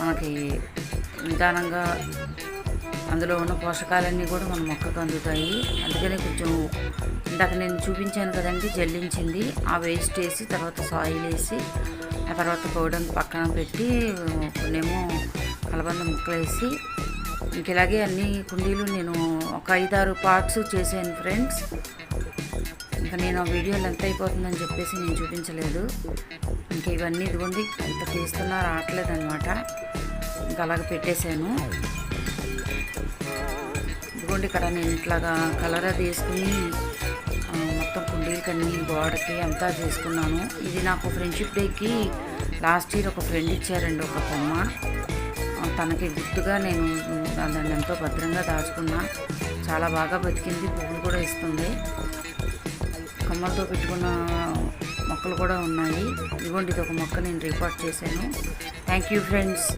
మనకి నిదానంగా అందులో ఉన్న పోషకాలన్నీ కూడా మన మొక్కకు అందుతాయి. అందుకని కొంచెం ఇందాక నేను చూపించాను కదండి జల్లించింది. ఆ వేస్ట్ వేసి తర్వాత సాయిల్ వేసి ఆ తర్వాత పౌడర్ పక్కన పెట్టి కొన్నేమో కలబంద ముక్కలు వేసి ఇంక ఇలాగే అన్ని కుండీలు నేను ఒక ఐదారు పార్ట్స్ చేశాను ఫ్రెండ్స్. ఇంకా నేను ఆ వీడియో లెంత్ అయిపోతుందని చెప్పేసి నేను చూపించలేదు. ఇంకా ఇవన్నీ ఇదిగోండి ఇంత తీస్తున్నా రావట్లేదు అనమాట ఇంకా అలాగ పెట్టేశాను. ఇదిగోండి ఇక్కడ నేను ఇట్లాగా కలర్ అది వేసుకుని మొత్తం కుండీలకి అన్ని గోడకి అంతా చేసుకున్నాను. ఇది నాకు ఫ్రెండ్షిప్ డేకి లాస్ట్ ఇయర్ ఒక ఫ్రెండ్ ఇచ్చారండి ఒక బొమ్మ తనకి గుర్తుగా నేను దాన్ని ఎంతో భద్రంగా దాచుకున్నా. చాలా బాగా బతికింది పువ్వులు కూడా ఇస్తుంది. కొమ్మలతో పెట్టుకున్న మొక్కలు కూడా ఉన్నాయి. ఇదిగోండి ఇది ఒక మొక్క నేను రిపోర్ట్ చేశాను. Thank you friends